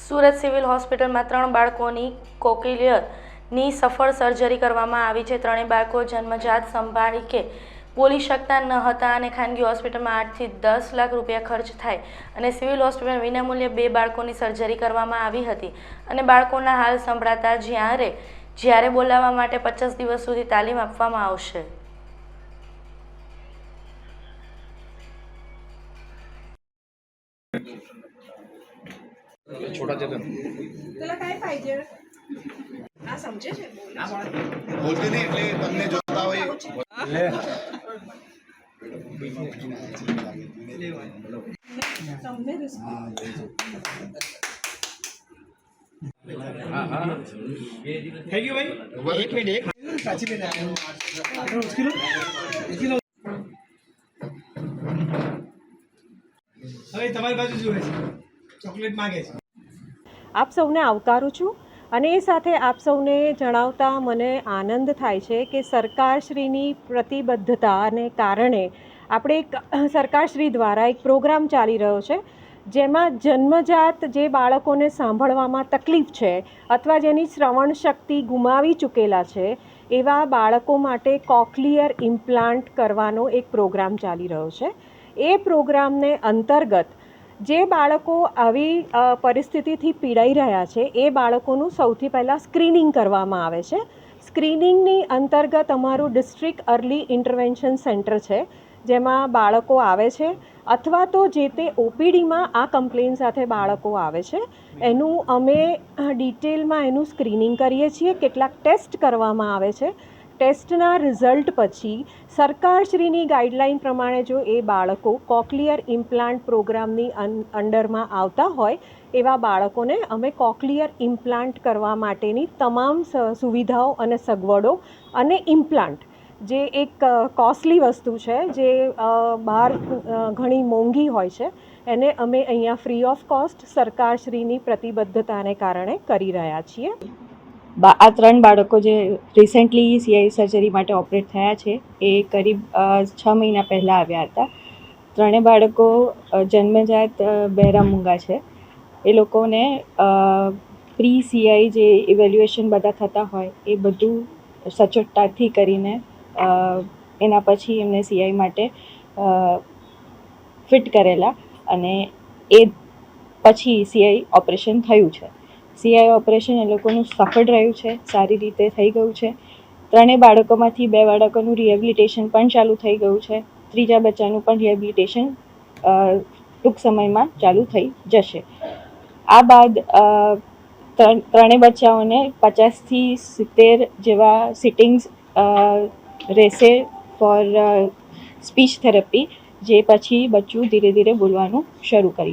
Surat civil હોસ્પિટલમાં ત્રણ બાળકોની કોકિલિયરની સફળ સર્જરી કરવામાં આવી છે. ત્રણેય બાળકો જન્મજાત સંભાળી કે બોલી શકતા ન હતા અને ખાનગી હોસ્પિટલમાં આઠથી દસ લાખ રૂપિયા ખર્ચ થાય અને સિવિલ હોસ્પિટલમાં વિનામૂલ્યે બે બાળકોની સર્જરી કરવામાં આવી હતી અને બાળકોના હાલ સંભળાતા જ્યારે જ્યારે બોલાવવા માટે પચાસ દિવસ સુધી તાલીમ આપવામાં આવશે. छोटा जगन तुला काय पाहिजे हा समजे છે બોલતી નહીં એટલે તમને જોતા હોય તમને थैंक यू भाई एक मिनट एक साची पे उसकी लो उसकी लो હવે તમારી બાજુ જુએ છે ચોકલેટ માંગે છે આપ સૌને આવકારું છું અને એ સાથે આપ સૌને જણાવતા મને આનંદ થાય છે કે સરકારશ્રીની પ્રતિબદ્ધતાને કારણે આપણે એક સરકારશ્રી દ્વારા એક પ્રોગ્રામ ચાલી રહ્યો છે, જેમાં જન્મજાત જે બાળકોને સાંભળવામાં તકલીફ છે અથવા જેની શ્રવણ શક્તિ ગુમાવી ચૂકેલા છે, એવા બાળકો માટે કોકલિયર ઇમ્પ્લાન્ટ કરવાનો એક પ્રોગ્રામ ચાલી રહ્યો છે. એ પ્રોગ્રામને અંતર્ગત જે બાળકો આવી પરિસ્થિતિથી પીડાઈ રહ્યા છે, એ બાળકોનું સૌથી પહેલાં સ્ક્રીનિંગ કરવામાં આવે છે. સ્ક્રીનિંગની અંતર્ગત અમારું ડિસ્ટ્રિક્ટ અર્લી ઇન્ટરવેન્શન સેન્ટર છે, જેમાં બાળકો આવે છે, અથવા તો જે તે ઓપીડીમાં આ કમ્પ્લેન સાથે બાળકો આવે છે, એનું અમે ડિટેલમાં એનું સ્ક્રીનિંગ કરીએ છીએ, કેટલાક ટેસ્ટ કરવામાં આવે છે ટેસ્ટના રિઝલ્ટ પછી સરકારશ્રીની ગાઈડલાઈન પ્રમાણે જો એ બાળકો કોકલિયર ઇમ્પ્લાન્ટ પ્રોગ્રામની અંડરમાં આવતા હોય, એવા બાળકોને અમે કોકલિયર ઇમ્પ્લાન્ટ કરવા માટેની તમામ સુવિધાઓ અને સગવડો અને ઇમ્પ્લાન્ટ, જે એક કોસ્ટલી વસ્તુ છે, જે બહાર ઘણી મોંઘી હોય છે, એને અમે અહીંયા ફ્રી ઓફ કોસ્ટ સરકારશ્રીની પ્રતિબદ્ધતાને કારણે કરી રહ્યા છીએ. આ ત્રણ બાળકો જે રિસેન્ટલી સીઆઈ સર્જરી માટે ઓપરેટ થયા છે, એ કરીબ છ મહિના પહેલાં આવ્યા હતા. ત્રણેય બાળકો જન્મજાત બહેરા મૂંગા છે. એ લોકોને પ્રી સીઆઈ જે ઇવેલ્યુએશન બધા થતા હોય, એ બધું સચોટતાથી કરીને એના પછી એમને સીઆઈ માટે ફિટ કરેલા અને એ પછી સીઆઈ ઓપરેશન થયું છે. સીઆઈ ઓપરેશન એ લોકોનું સફળ રહ્યું છે, સારી રીતે થઈ ગયું છે. ત્રણેય બાળકોમાંથી બે બાળકોનું રિહેબિલિટેશન પણ ચાલુ થઈ ગયું છે. ત્રીજા બચ્ચાનું પણ રિહેબિલિટેશન ટૂંક સમયમાં ચાલુ થઈ જશે. આ બાદ ત્રણેય બચ્ચાઓને પચાસથી સિત્તેર જેવા સિટિંગ્સ રહેશે ફોર સ્પીચ થેરપી જે પછી બચ્ચું ધીરે ધીરે બોલવાનું શરૂ કરી